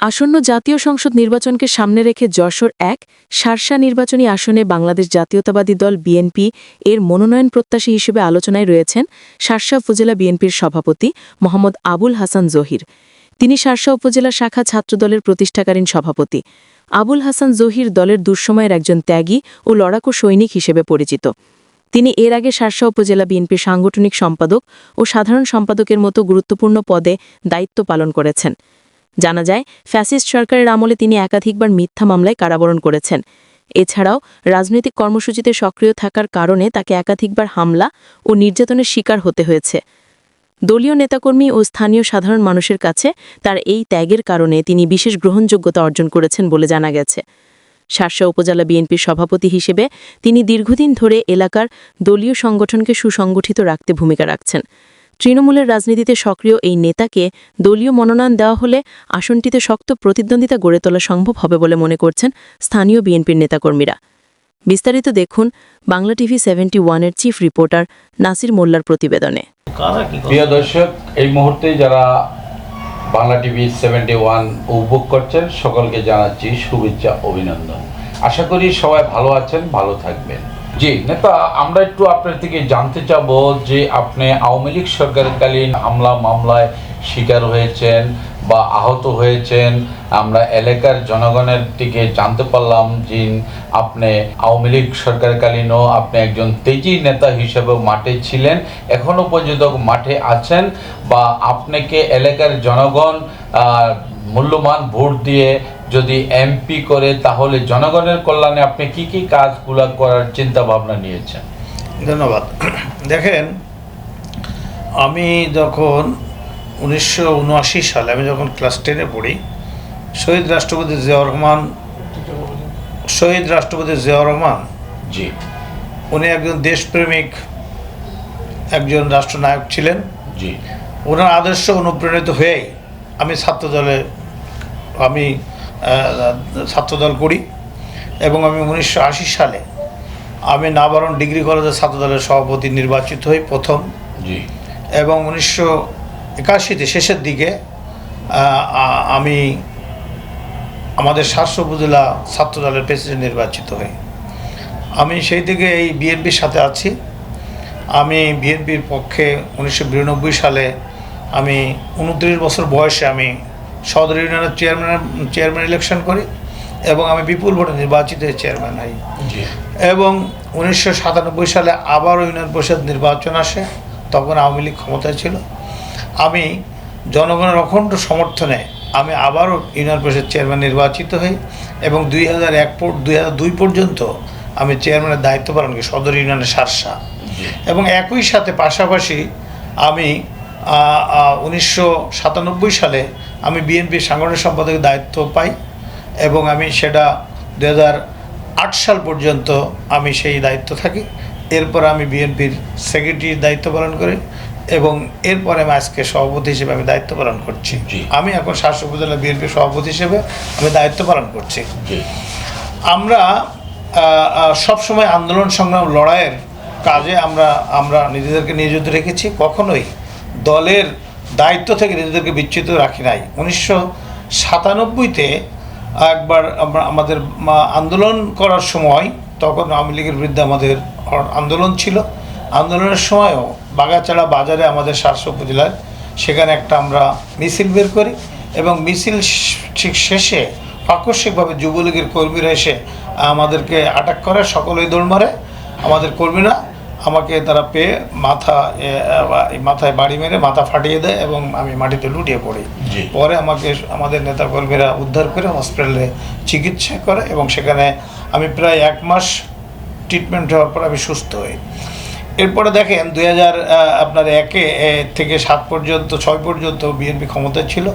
আসন্ন জাতীয় সংসদ নির্বাচনকে সামনে রেখে যশোর এক সারসা নির্বাচনী আসনে বাংলাদেশ জাতীয়তাবাদী দল বিএনপি এর মনোনয়ন প্রত্যাশী হিসেবে আলোচনায় রয়েছেন সারসা উপজেলা বিএনপির সভাপতি মোহাম্মদ আবুল হাসান জহির। তিনি সারসা উপজেলা শাখা ছাত্রদলের প্রতিষ্ঠাকালীন সভাপতি। আবুল হাসান জহির দলের দুঃসময়ের একজন ত্যাগী ও লড়াকু সৈনিক হিসেবে পরিচিত। তিনি এর আগে সারসা উপজেলা বিএনপির সাংগঠনিক সম্পাদক ও সাধারণ সম্পাদকের মতো গুরুত্বপূর্ণ পদে দায়িত্ব পালন করেছেন। জানা যায়, ফ্যাসিস্ট সরকারের আমলে তিনি একাধিকবার মিথ্যা মামলায় কারাবরণ করেছেন। এছাড়াও, রাজনৈতিক কর্মসূচিতে সক্রিয় থাকার কারণে তাকে একাধিকবার হামলা ও নির্যাতনের শিকার হতে হয়েছে। দলীয় নেতাকর্মী ও স্থানীয় সাধারণ মানুষের কাছে তার এই ত্যাগের কারণে তিনি বিশেষ গ্রহণযোগ্যতা অর্জন করেছেন বলে জানা গেছে। শার্শা উপজেলা বিএনপির সভাপতি হিসেবে তিনি দীর্ঘদিন ধরে এলাকার দলীয় সংগঠনকে সুসংগঠিত রাখতে ভূমিকা রাখছেন। তৃণমূলের রাজনীতিতে সক্রিয় এই নেতাকে দলীয় মনোনয়ন দেওয়া হলে আসনটিতে শক্ত প্রতিদ্বন্দ্বিতা গড়ে তোলা সম্ভব হবে বলে মনে করছেন স্থানীয় বিএনপির নেতাকর্মীরা। বিস্তারিত দেখুন বাংলা টিভি সেভেন্টি ওয়ানের চিফ রিপোর্টার নাসির মোল্লার প্রতিবেদনে। প্রিয় দর্শক এই মুহূর্তে যারা বাংলা টিভি সেভেন্টি ওয়ান উপভোগ করছেন সকলকে জানাচ্ছি শুভেচ্ছা অভিনন্দন। আশা করি সবাই ভালো আছেন ভালো থাকবেন। জি, নেতা, আমরা একটু আপনার থেকে জানতে চাবো যে আপনি আওয়ামী লীগ সরকারকালীন হামলা মামলায় শিকার হয়েছেন বা আহত হয়েছেন। আমরা এলাকার জনগণের থেকে জানতে পারলাম যে আপনি আওয়ামী লীগ সরকারকালীনও আপনি একজন তেজি নেতা হিসেবে মাঠে ছিলেন এখনও পর্যন্ত মাঠে আছেন বা আপনাকে এলাকার জনগণ মূল্যবান ভোট দিয়ে যদি এমপি করে তাহলে জনগণের কল্যাণে আপনি কি কি কাজগুলো করার চিন্তা ভাবনা নিয়েছেন? ধন্যবাদ। দেখেন আমি যখন উনিশশো উনআশি সালে আমি যখন ক্লাস টেনে পড়ি শহীদ রাষ্ট্রপতি জিয়াউর রহমান শহীদ রাষ্ট্রপতি জিয়াউর রহমান জি। উনি একজন দেশপ্রেমিক একজন রাষ্ট্রনায়ক ছিলেন। জি। ওনার আদর্শ অনুপ্রাণিত হয়েই আমি ছাত্রদলে আমি আহ, ছাত্রদল করি। এবং আমি উনিশশো আশি সালে আমি নাবারণ ডিগ্রি কলেজের ছাত্রদলের সভাপতি নির্বাচিত হই প্রথম। জি। এবং উনিশশো একাশিতে শেষের দিকে আমি আমাদের সাতশো উপজেলা ছাত্রদলের প্রেসিডেন্ট নির্বাচিত হই। আমি সেই থেকে এই বিএনপির সাথে আছি। আমি বিএনপির পক্ষে উনিশশো বিরানব্বই সালে আমি উনত্রিশ বছর বয়সে আমি সদর ইউনিয়নের চেয়ারম্যান চেয়ারম্যান ইলেকশন করি এবং আমি বিপুল ভোটে নির্বাচিত হয়ে চেয়ারম্যান হই এবং উনিশশো সাতানব্বই সালে আবারও ইউনিয়ন পরিষদ নির্বাচন আসে তখন আওয়ামী লীগ ক্ষমতায় ছিল। আমি জনগণের অখণ্ড সমর্থনে আমি আবারও ইউনিয়ন পরিষদ চেয়ারম্যান নির্বাচিত হই এবং দুই হাজার এক দুই হাজার দুই পর্যন্ত আমি চেয়ারম্যানের দায়িত্ব পালন করি সদর ইউনিয়নের সারসা। এবং একই সাথে পাশাপাশি আমি উনিশশো সাতানব্বই সালে আমি বিএনপির সাংগঠনিক সম্পাদকের দায়িত্ব পাই এবং আমি সেটা দু আট সাল পর্যন্ত আমি সেই দায়িত্ব থাকি। এরপর আমি বিএনপির সেক্রেটারির দায়িত্ব পালন করি এবং এরপরে আমি আজকে সভাপতি হিসেবে আমি দায়িত্ব পালন করছি। আমি এখন শাসক উপজেলা বিএনপির সভাপতি হিসেবে আমি দায়িত্ব পালন করছি। আমরা সব সময় আন্দোলন সংগ্রাম লড়াইয়ের কাজে আমরা আমরা নিজেদেরকে নিয়োজিত রেখেছি। কখনোই দলের দায়িত্ব থেকে নিজেদেরকে বিচ্যুত রাখি নাই। উনিশশো সাতানব্বইতে একবার আমাদের আন্দোলন করার সময় তখন আওয়ামী লীগের বিরুদ্ধে আমাদের আন্দোলন ছিল। আন্দোলনের সময়ও বাগাচাড়া বাজারে আমাদের সাতশো উপজেলায় সেখানে একটা আমরা মিছিল বের করি এবং মিছিল ঠিক শেষে আকস্মিকভাবে যুবলীগের কর্মীরা এসে আমাদেরকে আটাক করে, সকলেই দৌড় মারে। আমাদের কর্মীরা আমাকে তারা পেয়ে মাথা মাথায় বাড়ি মেরে মাথা ফাটিয়ে দেয় এবং আমি মাটিতে লুটিয়ে পড়ি। পরে আমাকে আমাদের নেতাকর্মীরা উদ্ধার করে হসপিটালে চিকিৎসা করে এবং সেখানে আমি প্রায় এক মাস ট্রিটমেন্ট হওয়ার পর আমি সুস্থ হই। এরপরে দেখেন দুই হাজার আপনার একে থেকে সাত পর্যন্ত ছয় পর্যন্ত বিএনপি ক্ষমতায় ছিল।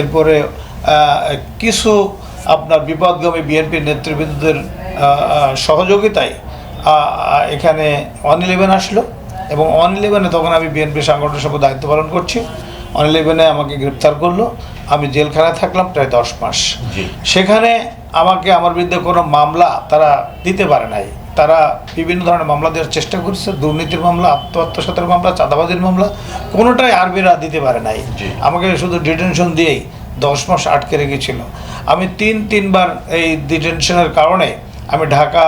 এরপরে কিছু আপনার বিপদগামী বিএনপির নেতৃবৃন্দদের সহযোগিতায় এখানে ওয়ান ইলেভেন আসলো এবং ওয়ান ইলেভেনে তখন আমি বিএনপি সাংগঠনিক সভ্য দায়িত্ব পালন করছি। ওয়ান ইলেভেনে আমাকে গ্রেপ্তার করল। আমি জেলখানায় থাকলাম প্রায় দশ মাস। সেখানে আমাকে আমার বিরুদ্ধে কোনো মামলা তারা দিতে পারে নাই। তারা বিভিন্ন ধরনের মামলা দেওয়ার চেষ্টা করছে। দুর্নীতির মামলা আত্মহত্যার মামলা চাঁদাবাজির মামলা কোনোটাই আরবিরা দিতে পারে নাই। আমাকে শুধু ডিটেনশন দিয়েই দশ মাস আটকে রেখেছিল। আমি তিন তিনবার এই ডিটেনশনের কারণে আমি ঢাকা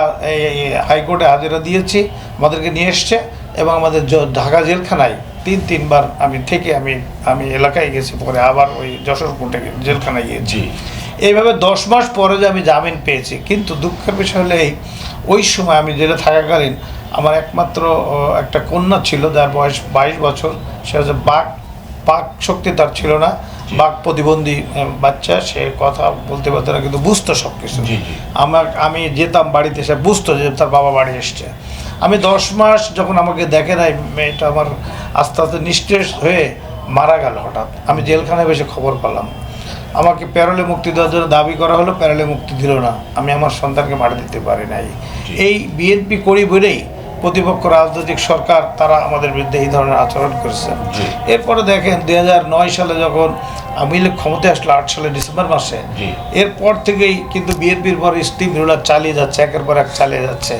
হাইকোর্টে হাজিরা দিয়েছি আমাদেরকে নিয়ে এসছে এবং আমাদের ঢাকা জেলখানায় তিন তিনবার আমি থেকে আমি আমি এলাকায় গেছি পরে আবার ওই যশোর কোর্টে জেলখানায় গিয়েছি। এইভাবে দশ মাস পরে যে আমি জামিন পেয়েছি কিন্তু দুঃখের বিষয় হলে এই ওই সময় আমি জেলে থাকাকালীন আমার একমাত্র একটা কন্যা ছিল যার বয়স বাইশ বছর সে হচ্ছে বাক পাক শক্তি তার ছিল না। বাক প্রতিবন্ধী বাচ্চা সে কথা বলতে পারতো না কিন্তু বুঝতো সব কিছু। আমার আমি যেতাম বাড়িতে সে বুঝতো যে তার বাবা বাড়ি এসছে। আমি দশ মাস যখন আমাকে দেখে নাই মেয়েটা আমার আস্তে আস্তে নিঃশেষ হয়ে মারা গেল হঠাৎ। আমি জেলখানায় বসে খবর পেলাম। আমাকে প্যারোলে মুক্তি দেওয়ার জন্য দাবি করা হলো প্যারোলে মুক্তি দিল না। আমি আমার সন্তানকে মারা দিতে পারি নাই। এই বিএনপি করি বলেই প্রতিপক্ষ রাজনৈতিক সরকার তারা আমাদের বিরুদ্ধে এই ধরনের আচরণ করেছে। এরপরে দেখেন দুই সালে যখন আওয়ামী লীগ ক্ষমতায় আসলো আট সালে ডিসেম্বর মাসে এরপর থেকেই কিন্তু বিএনপির পর স্টিম রুলার চালিয়ে যাচ্ছে একের পর এক চালিয়ে যাচ্ছে।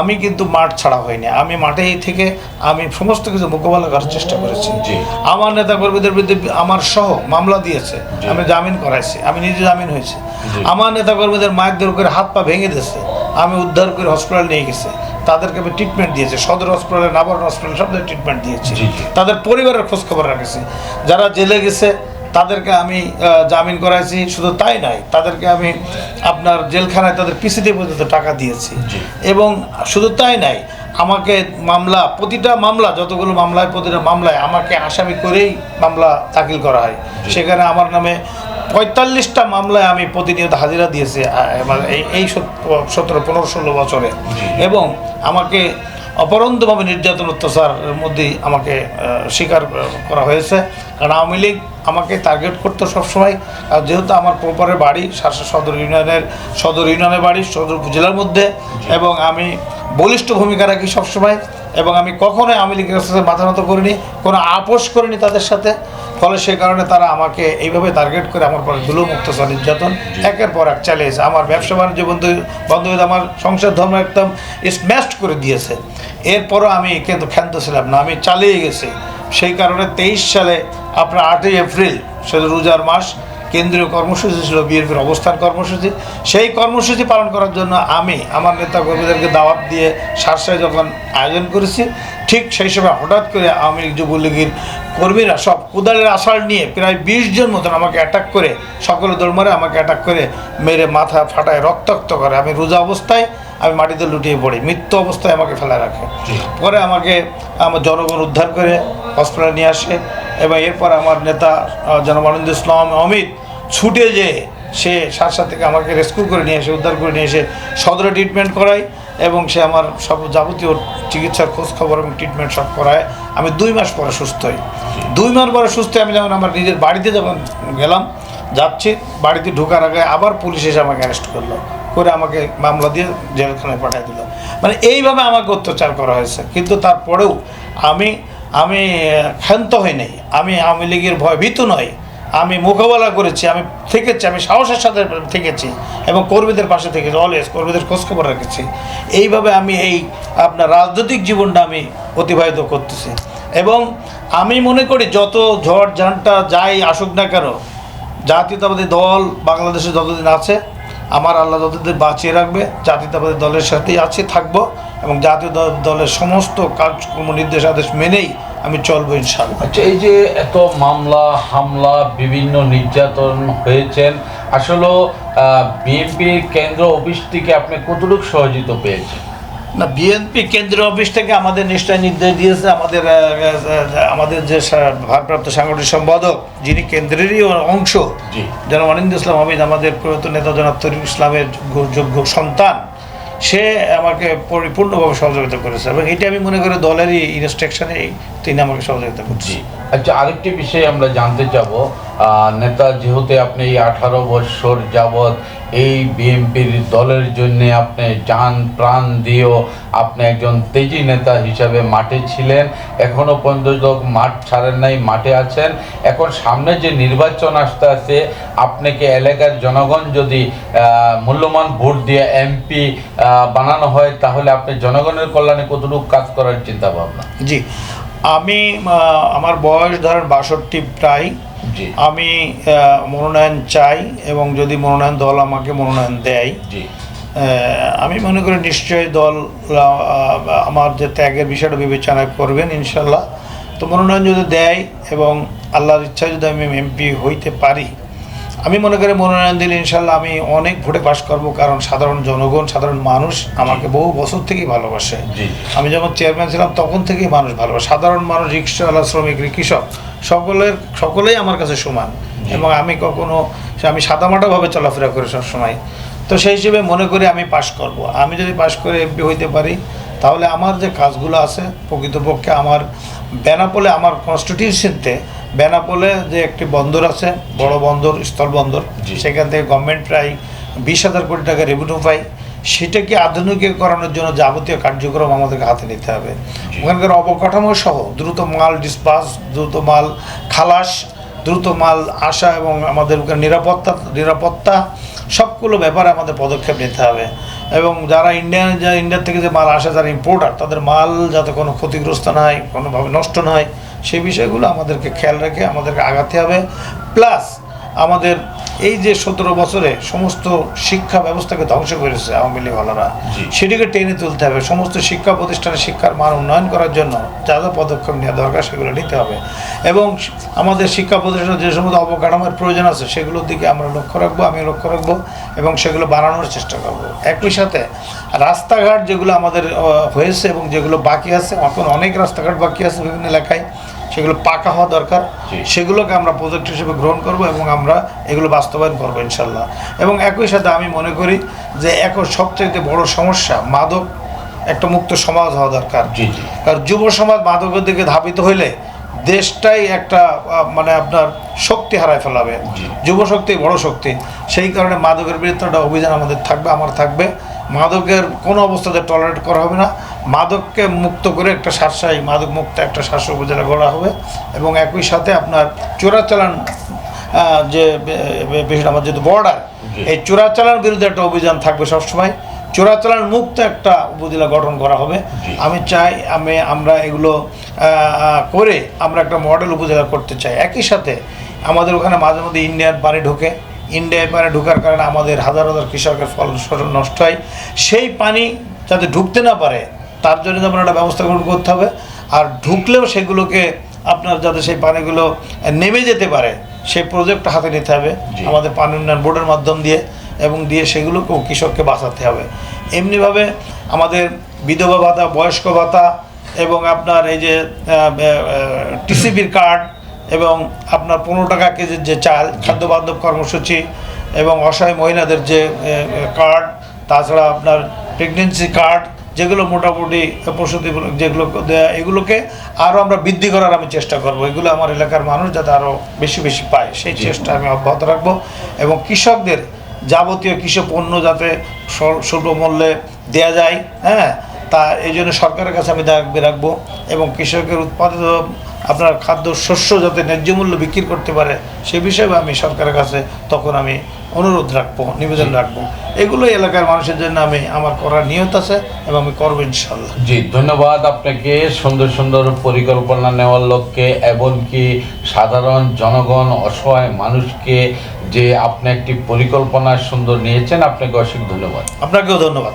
আমি কিন্তু মাঠ ছাড়া হয়নি আমি মাঠেই থেকে আমি সমস্ত কিছু মোকাবেলা করার চেষ্টা করেছি। আমার নেতা কর্মীদের বিরুদ্ধে আমার সহ মামলা দিয়েছে। আমি জামিন করাইছি। আমি নিজে জামিন হয়েছে। আমার নেতা কর্মীদের মায়ের করে হাত পা ভেঙে দিয়েছে। আমি উদ্ধার করে হসপিটাল নিয়ে গেছে। তাদেরকে আমি ট্রিটমেন্ট দিয়েছি। সদর হসপিটালে নাবার্ন হসপিটালে সব ট্রিটমেন্ট দিয়েছি। তাদের পরিবারের খোঁজ খবর রাখেছি। যারা জেলে গেছে তাদেরকে আমি জামিন করাইছি। শুধু তাই নয় তাদেরকে আমি আপনার জেলখানায় তাদের পিসিতে পর্যন্ত টাকা দিয়েছি। এবং শুধু তাই নাই আমাকে মামলা প্রতিটা মামলা যতগুলো মামলায় প্রতিটা মামলায় আমাকে আসামি করেই মামলা দাখিল করা হয়। সেখানে আমার নামে পঁয়তাল্লিশটা মামলায় আমি প্রতিনিয়ত হাজিরা দিয়েছি এই এই সতেরো পনেরো ষোলো বছরে। এবং আমাকে অপরন্তভাবে নির্যাতন, অত্যাচারের মধ্যেই আমাকে স্বীকার করা হয়েছে। কারণ আওয়ামী লীগ আমাকে টার্গেট করতো সবসময়। যেহেতু আমার প্রপারের বাড়ি শাসা সদর ইউনিয়নের সদর ইউনিয়নের বাড়ি, সদর উপজেলার মধ্যে, এবং আমি বলিষ্ঠ ভূমিকা রাখি সবসময় এবং আমি কখনোই আওয়ামী লীগের সাথে মাথা নত করিনি কোনো আপোষ করিনি তাদের সাথে। ফলে সে কারণে তারা আমাকে এইভাবে টার্গেট করে আমার পরে দুলো মুক্তচর নির্যাতন। একের পর এক চালিয়েছে আমার ব্যবসা বাণিজ্য বন্ধু বন্ধ হয়ে আমার সংসার ধর্ম একদম স্ম্যাশড করে দিয়েছে। এরপরও আমি কিন্তু ক্ষান্ত ছিলাম না আমি চালিয়ে গেছি। সেই কারণে তেইশ সালে আপনার আটই এপ্রিল সেটা রোজার মাস কেন্দ্রীয় কর্মসূচি ছিল বিএনপির অবস্থান কর্মসূচি। সেই কর্মসূচি পালন করার জন্য আমি আমার নেতা কর্মীদেরকে দাওয়াত দিয়ে সারসায় যখন আয়োজন করেছি ঠিক সেই সময় হঠাৎ করে আওয়ামী লীগ যুবলীগের কর্মীরা সব কোদালের আষাঢ় নিয়ে প্রায় বিশ জন মতন আমাকে অ্যাটাক করে সকলে দৌড় মারে আমাকে অ্যাটাক করে মেরে মাথা ফাটায় রক্তাক্ত করে। আমি রোজা অবস্থায় আমি মাটিতে লুটিয়ে পড়ি মৃত্যু অবস্থায় আমাকে ফেলা রাখে। পরে আমাকে আমার জনগণ উদ্ধার করে হসপিটালে নিয়ে আসে এবং এরপর আমার নেতা জনমানন্দ ইসলাম অমিত ছুটে যে সে সাথে থেকে আমাকে রেস্কিউ করে নিয়ে এসে, উদ্ধার করে নিয়ে এসে সদরে ট্রিটমেন্ট করায় এবং সে আমার সব যাবতীয় চিকিৎসার খোঁজ খবর এবং ট্রিটমেন্ট সব করায়। আমি দুই মাস পরে সুস্থ হই। দুই মাস পরে সুস্থ আমি যখন আমার নিজের বাড়িতে যখন গেলাম, যাচ্ছি, বাড়িতে ঢোকার আগে আবার পুলিশ এসে আমাকে অ্যারেস্ট করল, করে আমাকে মামলা দিয়ে জেলখানায় পাঠিয়ে দিল। মানে এইভাবে আমাকে অত্যাচার করা হয়েছে। কিন্তু তারপরেও আমি আমি ক্ষান্ত হই নাই। আমি আওয়ামী লীগের ভয় ভীত নই। আমি মোকাবেলা করেছি, আমি থেকেছি, আমি সাহসের সাথে থেকেছি এবং কর্মীদের পাশে থেকেছি অলওয়েজ কর্মীদের খোঁজখবর রেখেছি। এইভাবে আমি এই আপনার রাজনৈতিক জীবনটা আমি অতিবাহিত করতেছি। এবং আমি মনে করি যত ঝড় ঝান্টা যাই আসুক না কেন, জাতীয়তাবাদী দল বাংলাদেশে যতদিন আছে, আমার আল্লাহ যতদিন বাঁচিয়ে রাখবে, জাতীয়তাবাদী দলের সাথেই আছি, থাকব এবং জাতীয় দল- দলের সমস্ত কাজকর্ম, নির্দেশাদেশ মেনেই আমি চলবো ইনশাল্লাহ আচ্ছা এই যে এত মামলা হামলা বিভিন্ন নির্যাতন হয়েছেন আসলে বিএনপি কেন্দ্র অফিস থেকে আপনি কতটুকু সহযোগিতা পেয়েছেন না বিএনপি কেন্দ্রীয় অফিস থেকে আমাদের নিশ্চয় নির্দেশ দিয়েছে আমাদের আমাদের যে ভারপ্রাপ্ত সাংগঠনিক সম্পাদক যিনি কেন্দ্রেরই অংশ। জনাব অনিন্দ ইসলাম হামিদ আমাদের প্রয়াত নেতা জনাব তরিক ইসলামের যোগ্য সন্তান সে আমাকে পরিপূর্ণভাবে সহযোগিতা করেছে এবং এটা আমি মনে করি দলেরই ইনস্ট্রাকশনে তিনি আমাকে সহযোগিতা করছি আচ্ছা আরেকটি বিষয়ে আমরা জানতে যাব নেতা যেহেতু আপনি এই আঠারো বছর যাবৎ এই বিএনপির দলের জন্য আপনি যান প্রাণ দিয়েও আপনি একজন তেজি নেতা হিসাবে মাঠে ছিলেন। এখনও পর্যন্ত মাঠ ছাড়েন নাই মাঠে আছেন। এখন সামনে যে নির্বাচন আসতে আছে আপনাকে এলাকার জনগণ যদি আহ, মূল্যবান ভোট দিয়ে এমপি বানানো হয় তাহলে আপনি জনগণের কল্যাণে কতটুকু কাজ করার চিন্তা ভাবনা জি। আমি আমার বয়স ধরেন বাষট্টি প্রায় আমি মনোনয়ন চাই এবং যদি মনোনয়ন দল আমাকে মনোনয়ন দেয় আমি মনে করি নিশ্চয়ই দল আমার যে ত্যাগের বিষয়টা বিবেচনা করবেন ইনশাল্লাহ। তো মনোনয়ন যদি দেয় এবং আল্লাহর ইচ্ছা যদি আমি এমপি হইতে পারি আমি মনে করি মনোনয়ন দিলে ইনশাল্লাহ আমি অনেক ভোটে পাশ করব কারণ সাধারণ জনগণ সাধারণ মানুষ আমাকে বহু বছর থেকেই ভালোবাসে। আমি যখন চেয়ারম্যান ছিলাম তখন থেকেই মানুষ ভালোবাসে। সাধারণ মানুষ রিক্সাওয়ালা শ্রমিক কৃষক সকলের সকলেই আমার কাছে সমান। এবং আমি কখনো সে আমি সাদামাটাভাবে চলাফেরা করি সবসময়। তো সেই হিসেবে মনে করি আমি পাশ করব। আমি যদি পাশ করে এমপি হইতে পারি তাহলে আমার যে কাজগুলো আছে প্রকৃতপক্ষে আমার বেনাপোলে আমার কনস্টিটিউশনতে বেনাপোলে যে একটি বন্দর আছে বড় বন্দর স্থল বন্দর সেখান থেকে গভর্নমেন্ট প্রায় বিশ হাজার কোটি টাকা রেভিনিউ পায়। সেটাকে আধুনিকীকরণের জন্য যাবতীয় কার্যক্রম আমাদেরকে হাতে নিতে হবে। ওখানকার অবকাঠামো সহ দ্রুত মাল ডিসপাস দ্রুত মাল খালাস দ্রুত মাল আসা এবং আমাদের ওখানে নিরাপত্তা নিরাপত্তা সবগুলো ব্যাপারে আমাদের পদক্ষেপ নিতে হবে। এবং যারা ইন্ডিয়ান যা ইন্ডিয়ার থেকে যে মাল আসে, যারা ইম্পোর্টার তাদের মাল যাতে কোনো ক্ষতিগ্রস্ত না হয়, কোনোভাবে নষ্ট না হয়, সেই বিষয়গুলো আমাদেরকে খেয়াল রেখে আমাদেরকে আগাতে হবে। প্লাস আমাদের এই যে সতেরো বছরে সমস্ত শিক্ষা ব্যবস্থাকে ধ্বংস করেছে আওয়ামী লীগওয়ালারা। সেটিকে টেনে তুলতে হবে। সমস্ত শিক্ষা প্রতিষ্ঠানে শিক্ষার মান উন্নয়ন করার জন্য যা যা পদক্ষেপ নেওয়া দরকার সেগুলো নিতে হবে। এবং আমাদের শিক্ষা প্রতিষ্ঠানে যে সমস্ত অবকাঠামোর প্রয়োজন আছে সেগুলোর দিকে আমরা লক্ষ্য রাখব আমি লক্ষ্য রাখব এবং সেগুলো বাড়ানোর চেষ্টা করব। একই সাথে রাস্তাঘাট যেগুলো আমাদের হয়েছে এবং যেগুলো বাকি আছে এখন অনেক রাস্তাঘাট বাকি আছে বিভিন্ন এলাকায়। সেগুলো পাকা হওয়া দরকার। সেগুলোকে আমরা প্রজেক্ট হিসেবে গ্রহণ করব এবং আমরা এগুলো বাস্তবায়ন করব ইনশাল্লাহ এবং একই সাথে আমি মনে করি যে এখন সবচেয়ে বড় সমস্যা মাদক একটা মুক্ত সমাজ হওয়া দরকার। কারণ যুব সমাজ মাদকের দিকে ধাবিত হইলে দেশটাই একটা মানে আপনার শক্তি হারায় ফেলাবে। যুব শক্তি বড় শক্তি। সেই কারণে মাদকের বিরুদ্ধে একটা অভিযান আমাদের থাকবে আমার থাকবে। মাদকের কোনো অবস্থাতে টলারেট করা হবে না। মাদককে মুক্ত করে একটা শাসাই মাদক মুক্ত একটা শাসক উপজেলা গড়া হবে এবং একই সাথে আপনার চোরাচালান যে বিষয়টা আমার যেহেতু বর্ডার এই চোরাচালান বিরুদ্ধে একটা অভিযান থাকবে সবসময়। চোরাচালান মুক্ত একটা উপজেলা গঠন করা হবে। আমি চাই আমি আমরা এগুলো করে আমরা একটা মডেল উপজেলা করতে চাই। একই সাথে আমাদের ওখানে মাঝে মধ্যে ইন্ডিয়ান পানি ঢোকে। ইন্ডিয়ান পানি ঢোকার কারণে আমাদের হাজার হাজার কৃষকের ফল ফসল নষ্ট হয়। সেই পানি যাতে ঢুকতে না পারে তার জন্য যেমন একটা ব্যবস্থা গ্রহণ করতে হবে। আর ঢুকলেও সেগুলোকে আপনার যাতে সেই পানিগুলো নেমে যেতে পারে সেই প্রজেক্টটা হাতে নিতে হবে। আমাদের পানি উন্নয়ন বোর্ডের মাধ্যম দিয়ে এবং দিয়ে সেগুলোকেও কৃষককে বাঁচাতে হবে। এমনিভাবে আমাদের বিধবা ভাতা বয়স্ক ভাতা এবং আপনার এই যে টিসিবির কার্ড এবং আপনার পনেরো টাকা কেজির যে চাল খাদ্য বান্ধব কর্মসূচি এবং অসহায় মহিলাদের যে কার্ড তাছাড়া আপনার প্রেগনেন্সি কার্ড যেগুলো মোটামুটি প্রসূতি যেগুলো দেয়া এগুলোকে আরও আমরা বৃদ্ধি করার আমি চেষ্টা করব। এগুলো আমার এলাকার মানুষ যাতে আরও বেশি বেশি পায়। সেই চেষ্টা আমি অব্যাহত রাখব এবং কৃষকদের যাবতীয় কৃষি পণ্য যাতে স্বল- স্বল্প মূল্যে দেওয়া যায় হ্যাঁ? তা এই জন্য সরকারের কাছে আমি দাবি রাখব এবং কৃষকের উৎপাদিত আপনার খাদ্য শস্য যাতে ন্যায্য মূল্য বিক্রি করতে পারে সে বিষয়ে আমি সরকারের কাছে তখন আমি অনুরোধ রাখব নিবেদন রাখব। এগুলো এলাকার মানুষের জন্য আমি আমার করার নিয়ত আছে এবং আমি করব ইনশাল্লাহ জি ধন্যবাদ আপনাকে সুন্দর সুন্দর পরিকল্পনা নেওয়ার লক্ষ্যে এমনকি সাধারণ জনগণ অসহায় মানুষকে যে আপনি একটি পরিকল্পনা সুন্দর নিয়েছেন আপনাকে অশেষ ধন্যবাদ। আপনাকেও ধন্যবাদ।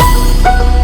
Thank you.